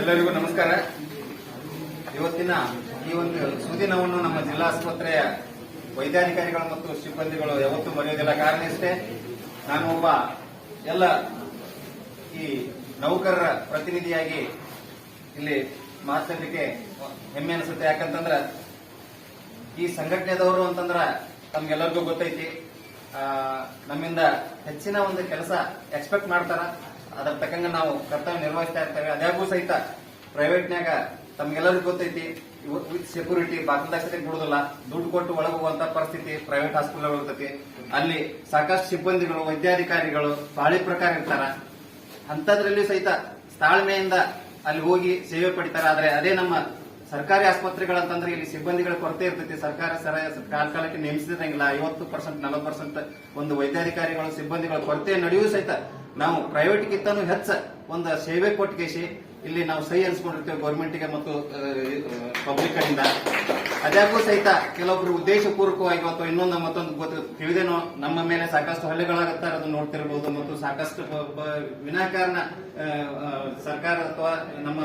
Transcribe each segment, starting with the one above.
ಎಲ್ಲರಿಗೂ ನಮಸ್ಕಾರ. ಇವತ್ತಿನ ಈ ಒಂದು ಸುದಿನವನ್ನು ನಮ್ಮ ಜಿಲ್ಲಾ ಆಸ್ಪತ್ರೆಯ ವೈದ್ಯಾಧಿಕಾರಿಗಳು ಮತ್ತು ಸಿಬ್ಬಂದಿಗಳು ಯಾವತ್ತೂ ಮರೆಯೋದಿಲ್ಲ ಕಾರಣ ಇಷ್ಟೇ, ನಾನು ಒಬ್ಬ ಎಲ್ಲ ಈ ನೌಕರರ ಪ್ರತಿನಿಧಿಯಾಗಿ ಇಲ್ಲಿ ಮಾತಾಡಲಿಕ್ಕೆ ಹೆಮ್ಮೆ ಅನಿಸುತ್ತೆ. ಯಾಕಂತಂದ್ರೆ ಈ ಸಂಘಟನೆದವರು ಅಂತಂದ್ರ ತಮ್ಗೆಲ್ಲರಿಗೂ ಗೊತ್ತೈತಿ. ನಮ್ಮಿಂದ ಹೆಚ್ಚಿನ ಒಂದು ಕೆಲಸ ಎಕ್ಸ್ಪೆಕ್ಟ್ ಮಾಡ್ತಾರ. ಅದ್ರ ತಕ್ಕಂಗ ನಾವು ಕರ್ತವ್ಯ ನಿರ್ವಹಿಸ್ತಾ ಇರ್ತೇವೆ. ಅದಾಗೂ ಸಹಿತ ಪ್ರೈವೇಟ್ನ್ಯಾಗ ತಮ್ಗೆಲ್ಲರಿಗೂ ಗೊತ್ತೈತಿ ವಿತ್ ಸೆಕ್ಯೂರಿಟಿ ಬಾಗಿಲ್ದಾಕ್ಷತೆ ಬಿಡುದಿಲ್ಲ ದುಡ್ಡು ಕೊಟ್ಟು ಒಳಗೆ ಪರಿಸ್ಥಿತಿ ಪ್ರೈವೇಟ್ ಹಾಸ್ಪಿಟಲ್ ಇರ್ತೈತಿ. ಅಲ್ಲಿ ಸಾಕಷ್ಟು ಸಿಬ್ಬಂದಿಗಳು, ವೈದ್ಯಾಧಿಕಾರಿಗಳು ಪಾಳಿ ಪ್ರಕಾರ ಇರ್ತಾರ. ಅಂತದ್ರಲ್ಲಿ ಸಹಿತ ತಾಳ್ಮೆಯಿಂದ ಅಲ್ಲಿ ಹೋಗಿ ಸೇವೆ ಪಡಿತಾರ. ಆದ್ರೆ ಅದೇ ನಮ್ಮ ಸರ್ಕಾರಿ ಆಸ್ಪತ್ರೆಗಳಂತಂದ್ರೆ ಇಲ್ಲಿ ಸಿಬ್ಬಂದಿಗಳ ಕೊರತೆ ಇರ್ತೈತಿ. ಸರ್ಕಾರ ಸರ ಕಾಲ ಕಾಲಕ್ಕೆ ನೇಮಿಸಿದಂಗಿಲ್ಲ. ಐವತ್ತು ಪರ್ಸೆಂಟ್, ನಲವತ್ತು ಪರ್ಸೆಂಟ್ ಒಂದು ವೈದ್ಯಾಧಿಕಾರಿಗಳು, ಸಿಬ್ಬಂದಿಗಳ ಕೊರತೆ ನಡೆಯೂ ಸಹಿತ ನಾವು ಪ್ರೈವೇಟ್ಗಿಂತನೂ ಹೆಚ್ಚು. ಒಂದು ಸೇವೆ ಕೊಟ್ಟಿಗೆಸಿ ಇಲ್ಲಿ ನಾವು ಸಹಿ ಅನ್ಸ್ಕೊಂಡಿರ್ತೇವೆ ಗೌರ್ಮೆಂಟ್ಗೆ ಮತ್ತು ಪಬ್ಲಿಕ್ ಕಡೆಯಿಂದ. ಅದಾಗೂ ಸಹಿತ ಕೆಲವೊಬ್ರು ಉದ್ದೇಶಪೂರ್ವಕವಾಗಿ ಅಥವಾ ಇನ್ನೊಂದು ಮತ್ತೊಂದು ಗೊತ್ತು ತಿಳಿದೇನೋ ನಮ್ಮ ಮೇಲೆ ಸಾಕಷ್ಟು ಹಲ್ಲೆಗಳಾಗುತ್ತಾರೆ ಅದನ್ನು ನೋಡ್ತಿರಬಹುದು ಮತ್ತು ಸಾಕಷ್ಟು ವಿನಾಕಾರಣ ಸರ್ಕಾರ ಅಥವಾ ನಮ್ಮ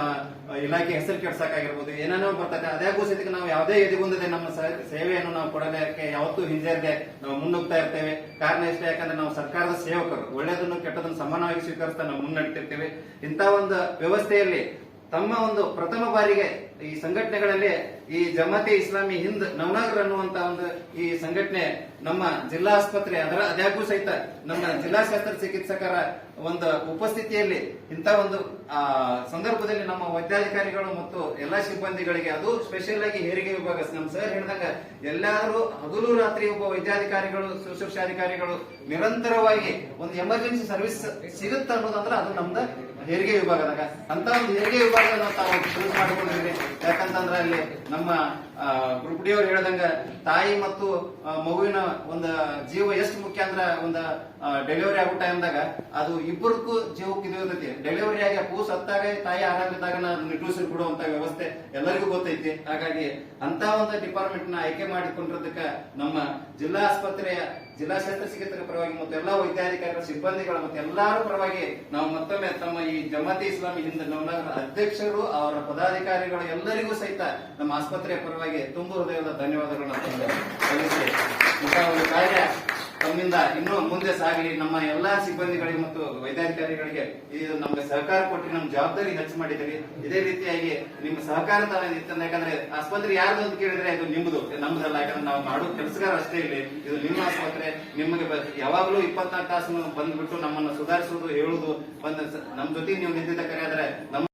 ಇಲಾಖೆ ಹೆಸರು ಕೆಡ್ಸಕ್ಕಾಗಿರ್ಬೋದು, ಏನೇನೋ ಬರ್ತದೆ ಅದಾಗೂ ಸಹಿತ ನಾವು ಯಾವುದೇ ಎದುಗುಂದದೆ ನಮ್ಮ ಸೇವೆಯನ್ನು ನಾವು ಕೊಡಲಿಕ್ಕೆ ಯಾವತ್ತೂ ಹಿಂಜರಿದೆ, ನಾವು ಮುನ್ನುಗ್ತಾ ಇರ್ತೇವೆ. ಕಾರಣ ಇಷ್ಟೇ, ಯಾಕಂದ್ರೆ ನಾವು ಸರ್ಕಾರದ ಸೇವಕರು. ಒಳ್ಳೆಯದನ್ನು ಕೆಟ್ಟದನ್ನು ಸಮಾನವಾಗಿ ಸ್ವೀಕರಿಸ್ತಾ ನಾವು ಮುನ್ನಡೆತಿರ್ತೇವೆ. ಇಂಥ ಒಂದು ವ್ಯವಸ್ಥೆಯಲ್ಲಿ Fratelli, ತಮ್ಮ ಒಂದು ಪ್ರಥಮ ಬಾರಿಗೆ ಈ ಸಂಘಟನೆಗಳಲ್ಲಿ ಈ ಜಮಾತಿ ಇಸ್ಲಾಮಿ ಹಿಂದ್ ನವನಾಗರ್ ಅನ್ನುವಂತ ಒಂದು ಈ ಸಂಘಟನೆ ನಮ್ಮ ಜಿಲ್ಲಾ ಆಸ್ಪತ್ರೆ ಅದರ ಅದ್ಯಾಗೂ ಸಹಿತ ನಮ್ಮ ಜಿಲ್ಲಾ ಶಸ್ತ್ರ ಚಿಕಿತ್ಸಕರ ಒಂದು ಉಪಸ್ಥಿತಿಯಲ್ಲಿ ಇಂಥ ಒಂದು, ಆ, ಸಂದರ್ಭದಲ್ಲಿ ನಮ್ಮ ವೈದ್ಯಾಧಿಕಾರಿಗಳು ಮತ್ತು ಎಲ್ಲಾ ಸಿಬ್ಬಂದಿಗಳಿಗೆ ಅದು ಸ್ಪೆಷಲ್ ಆಗಿ ಹೆರಿಗೆ ವಿಭಾಗ ನಮ್ಮ ಸರ್ ಹೇಳಿದಾಗ ಎಲ್ಲಾರು ಹಗಲು ರಾತ್ರಿ ಒಬ್ಬ ವೈದ್ಯಾಧಿಕಾರಿಗಳು ಶುಶ್ರೂಷಾಧಿಕಾರಿಗಳು ನಿರಂತರವಾಗಿ ಒಂದು ಎಮರ್ಜೆನ್ಸಿ ಸರ್ವಿಸ್ ಸಿಗುತ್ತೆ ಅನ್ನೋದಂದ್ರೆ ಅದು ನಮ್ದು ಹೆರಿಗೆ ವಿಭಾಗದಾಗ. ಅಂತ ಒಂದು ಹೆರಿಗೆ ವಿಭಾಗನ ತಾವು ಚೂಸ್ ಮಾಡಿಕೊಂಡಿದ್ರಿ ಯಾಕಂತಂದ್ರೆ ಅಲ್ಲಿ ನಮ್ಮ ಗ್ರೂಪ್ ಡಿ ಅವ್ರು ಹೇಳ್ದಂಗ ತಾಯಿ ಮತ್ತು ಮಗುವಿನ ಒಂದು ಜೀವ ಎಷ್ಟು ಮುಖ್ಯ ಅಂದ್ರ ಒಂದು ಡೆಲಿವರಿ ಆಗೋ ಟೈಮ್ದಾಗ ಅದು ಇಬ್ಬರಿಗೂ ಜೀವಕ್ಕೆ ಇದು ಇರ್ತೈತಿ. ಡೆಲಿವರಿ ಆಗಿ ಪೂ ಸತ್ತಾಗ ತಾಯಿ ಆರಾಮಿದ್ದಾಗ ನಿಟ್ಟೂಸಿ ಬಿಡುವಂತ ವ್ಯವಸ್ಥೆ ಎಲ್ಲರಿಗೂ ಗೊತ್ತೈತಿ. ಹಾಗಾಗಿ ಅಂತ ಒಂದು ಡಿಪಾರ್ಟ್ಮೆಂಟ್ನ ಆಯ್ಕೆ ಮಾಡಿಕೊಂಡಿರೋದಕ್ಕ ನಮ್ಮ ಜಿಲ್ಲಾ ಆಸ್ಪತ್ರೆಯ, ಜಿಲ್ಲಾ ಕ್ಷೇತ್ರ ಚಿಕಿತ್ಸಕರ ಪರವಾಗಿ ಮತ್ತು ಎಲ್ಲಾ ವೈದ್ಯಾಧಿಕಾರಿಗಳ ಸಿಬ್ಬಂದಿಗಳ ಮತ್ತು ಎಲ್ಲಾರು ಪರವಾಗಿ ನಾವು ಮತ್ತೊಮ್ಮೆ ತಮ್ಮ ಈ ಜಮಾತಿ ಇಸ್ಲಾಮಿ ಹಿಂದ್ ನಮ್ಮ ಅಧ್ಯಕ್ಷರು, ಅವರ ಪದಾಧಿಕಾರಿಗಳು ಎಲ್ಲರಿಗೂ ಸಹಿತ ನಮ್ಮ ಆಸ್ಪತ್ರೆಯ ಪರವಾಗಿ ತುಂಬ ಹೃದಯದ ಧನ್ಯವಾದಗಳನ್ನ ಸಲ್ಲಿಸಿ ಇಂತಹ ಒಂದು ಕಾರ್ಯ ತಮ್ಮಿಂದ ಇನ್ನೂ ಮುಂದೆ ಸಾಗಲಿ ನಮ್ಮ ಎಲ್ಲಾ ಸಿಬ್ಬಂದಿಗಳಿಗೆ ಮತ್ತು ವೈದ್ಯಾಧಿಕಾರಿಗಳಿಗೆ ಇದು ನಮ್ಗೆ ಸಹಕಾರ ಕೊಟ್ಟು ನಮ್ಮ ಜವಾಬ್ದಾರಿ ಹೆಚ್ಚು ಮಾಡಿದ್ದೀರಿ. ಇದೇ ರೀತಿಯಾಗಿ ನಿಮ್ಮ ಸಹಕಾರ ತಾನೇ ಇರ್ತದೆ ಯಾಕಂದ್ರೆ ಆಸ್ಪತ್ರೆ ಯಾರ್ದು ಅಂತ ಕೇಳಿದ್ರೆ ಇದು ನಿಮ್ದು. ನಮ್ದಲ್ಲ, ಯಾಕಂದ್ರೆ ನಾವು ಮಾಡೋ ಕೆಲಸಗಾರ ಅಷ್ಟೇ ಇಲ್ಲಿ. ಇದು ನಿಮ್ಮ ಆಸ್ಪತ್ರೆ, ನಿಮಗೆ ಯಾವಾಗಲೂ ಇಪ್ಪತ್ನಾಲ್ಕು ತಾಸು ಬಂದ್ಬಿಟ್ಟು ನಮ್ಮನ್ನು ಸುಧಾರಿಸುವುದು ಹೇಳುದು ಬಂದ ನಮ್ ಜೊತೆ ನೀವು ನಿಂತಿದ್ದ ಕರೆ ಆದ್ರೆ ನಮ್ಮ